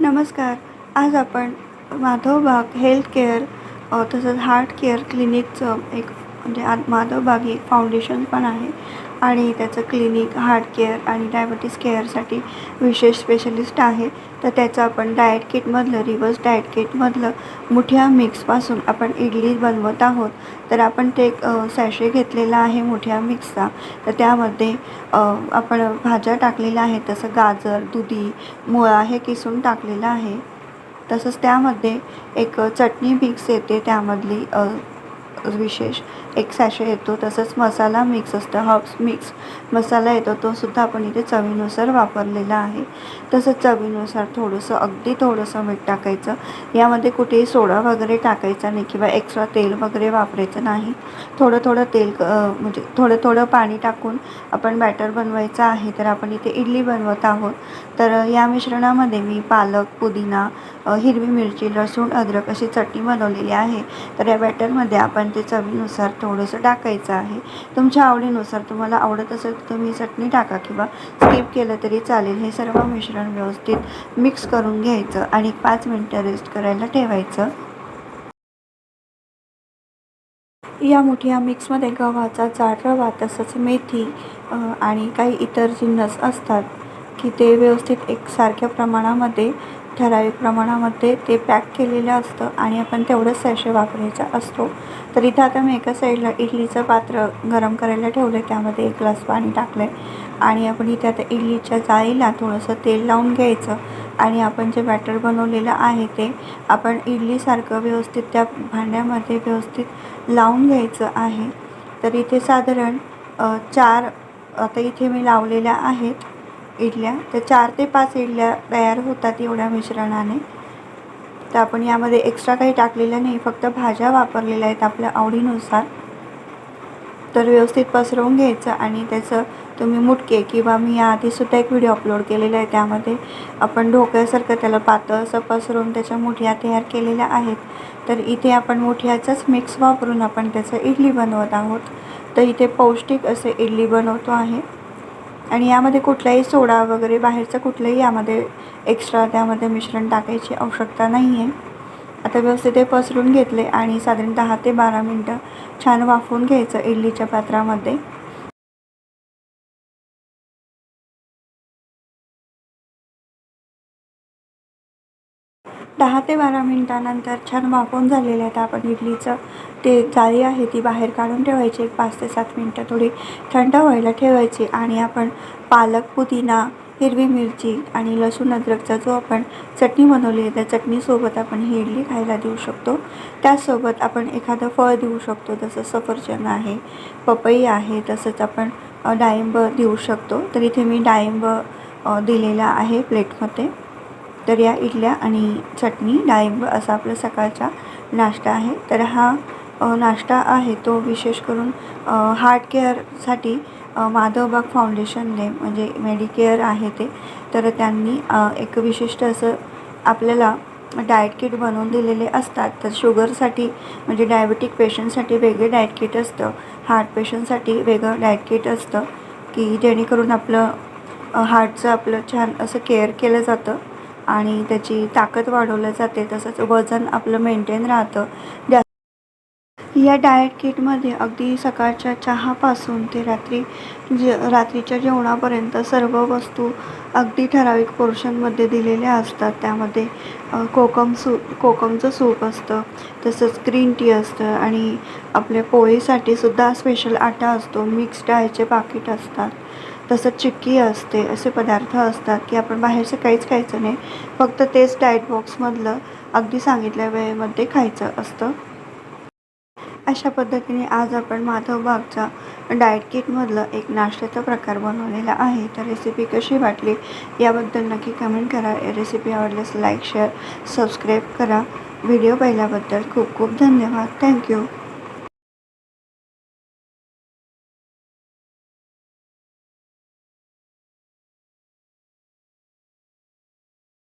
नमस्कार. आज आपण माधवबाग हेल्थ केअर तसंच हार्ट केअर क्लिनिकचं एक म्हणजे आ माधवबाग एक फाउंडेशन पण आहे. आणि त्याचं क्लिनिक हार्ट केअर आणि डायबिटीस केअरसाठी विशेष स्पेशलिस्ट आहे. तर त्याचं आपण डाएट किटमधलं रिवर्स डाएट किटमधलं मुठ्या मिक्सपासून आपण इडली बनवत आहोत. तर आपण ते एक सॅशे घेतलेला आहे मुठ्या मिक्सचा तर त्यामध्ये आपण भाज्या टाकलेल्या आहेत. तसं गाजर दुधी मुळा हे किसून टाकलेलं आहे. तसंच त्यामध्ये एक चटणी मिक्स येते त्यामधली विशेष एक सॅशे येतो तसंच मसाला मिक्स असतं. हर्ब्स मिक्स मसाला येतो तो सुद्धा आपण इथे चवीनुसार वापरलेला आहे. तसंच चवीनुसार थोडंसं अगदी थोडंसं मीठ टाकायचं. यामध्ये कुठेही सोडा वगैरे टाकायचा नाही किंवा एक्स्ट्रा तेल वगैरे वापरायचं नाही. थोडं थोडं तेल म्हणजे थोडं थोडं पाणी टाकून आपण बॅटर बनवायचं आहे तर आपण इथे इडली बनवत आहोत. तर या मिश्रणामध्ये मी पालक पुदिना हिरवी मिरची लसूण अद्रक अशी चटणी बनवलेली आहे. तर या बॅटरमध्ये आपण ते चवीनुसार थोडंसं टाकायचं आहे. तुमच्या आवडीनुसार तुम्हाला आवडत असेल तर तुम्ही चटणी टाका किंवा स्किप केलं तरी चालेल. हे सर्व मिश्रण व्यवस्थित मिक्स करून घ्यायचं आणि पाच मिनटं रेस्ट करायला ठेवायचं. या मुठिया मिक्समध्ये गव्हाचा जाड रवा तसंच मेथी आणि काही इतर जिन्नस असतात. की ते व्यवस्थित एकसारख्या प्रमाणामध्ये ठराविक प्रमाणामध्ये ते पॅक केलेलं असतं आणि आपण तेवढंच सॅशे वापरायचा असतो. तर इथं आता मी एका साईडला इडलीचं पात्र गरम करायला ठेवलं आहे त्यामध्ये एक ग्लास पाणी टाकलं आहे आणि आपण इथे आता इडलीच्या जाळीला थोडंसं तेल लावून घ्यायचं आणि आपण जे बॅटर बनवलेलं आहे ते आपण इडलीसारखं व्यवस्थित त्या भांड्यामध्ये व्यवस्थित लावून घ्यायचं आहे. तर इथे साधारण चार आता इथे मी लावलेल्या आहेत. इडल्या. तर चार ते पाच इडल्या तयार होतात एवढ्या मिश्रणाने. तर आपण यामध्ये एक्स्ट्रा काही टाकलेलं नाही फक्त भाज्या वापरलेल्या आहेत आपल्या आवडीनुसार. तर व्यवस्थित पसरवून घ्यायचं आणि त्याचं तुम्ही मुटके किंवा मी याआधीसुद्धा एक व्हिडिओ अपलोड केलेला आहे त्यामध्ये आपण ढोकळ्यासारखं त्याला पातळ असं पसरवून त्याच्या मुठ्या तयार केलेल्या आहेत. तर इथे आपण मुठ्याचाच मिक्स वापरून आपण त्याचं इडली बनवत आहोत. तर इथे पौष्टिक असे इडली बनवतो आहे. आणि यामध्ये कुठलाही सोडा वगैरे बाहेरचं कुठलंही यामध्ये एक्स्ट्रा त्यामध्ये मिश्रण टाकायची आवश्यकता नाही आहे आता व्यवस्थित ते पसरून घेतले आणि साधारण दहा ते बारा मिनटं छान वाफवून घ्यायचं इडलीच्या पात्रामध्ये. दहा ते बारा मिनटानंतर छान वाफवून झालेले आहेत आपण इडलीचं ते जाळी आहे ती बाहेर काढून ठेवायची. एक पाच ते सात मिनटं थोडी थंड व्हायला ठेवायची. आणि आपण पालक पुदिना हिरवी मिरची आणि लसूण अद्रकचा जो आपण चटणी बनवली आहे त्या चटणीसोबत आपण ही इडली खायला देऊ शकतो. त्याचसोबत आपण एखादं फळ देऊ शकतो. जसं सफरचंद आहे पपई आहे तसंच आपण डाळिंब देऊ शकतो. तर इथे मी डाळिंब दिलेला आहे प्लेटमध्ये. तर या इडल्या आणि चटणी डाळिंब असा आपला सकाळचा नाश्ता आहे. तर हा नाश्ता आहे तो विशेष करून हार्ट केअरसाठी माधवबाग फाउंडेशनने म्हणजे मेडिकेअर आहे ते. तर त्यांनी एक विशिष्ट असं आपल्याला डाएट किट बनवून दिलेले असतात. तर शुगरसाठी म्हणजे डायबेटिक पेशंटसाठी वेगळे डाएट किट असतं. हार्ट पेशंटसाठी वेगळं डाएट किट असतं की जेणेकरून आपलं हार्टचं आपलं छान असं केअर केलं जातं. आणि त्याची ताकद वाढवली जाते तसंच वजन आपलं मेंटेन राहतं. जास्त या डाएट किटमध्ये अगदी सकाळच्या चहापासून ते रात्री जे रात्रीच्या जेवणापर्यंत सर्व वस्तू अगदी ठराविक पोर्शनमध्ये दिलेल्या असतात. त्यामध्ये कोकम सूप कोकमचं सूप असतं तसंच ग्रीन टी असतं आणि आपल्या पोळीसाठी सुद्धा स्पेशल आटा असतो. मिक्स डाळीचे पाकिट असतात. तसंच चिक्की असते असे पदार्थ असतात की आपण बाहेरचं काहीच खायचं नाही. फक्त तेच डाएट बॉक्समधलं अगदी सांगितल्या वेळेमध्ये खायचं असतं. अशा पद्धतीने आज आपण माधवबागचा डाएट किटमधलं एक नाश्त्याचा प्रकार बनवलेला आहे. तर रेसिपी कशी वाटली याबद्दल नक्की कमेंट करा. रेसिपी आवडल्यास लाईक शेअर सबस्क्राईब करा. व्हिडिओ पाहिल्याबद्दल खूप खूप धन्यवाद. थँक्यू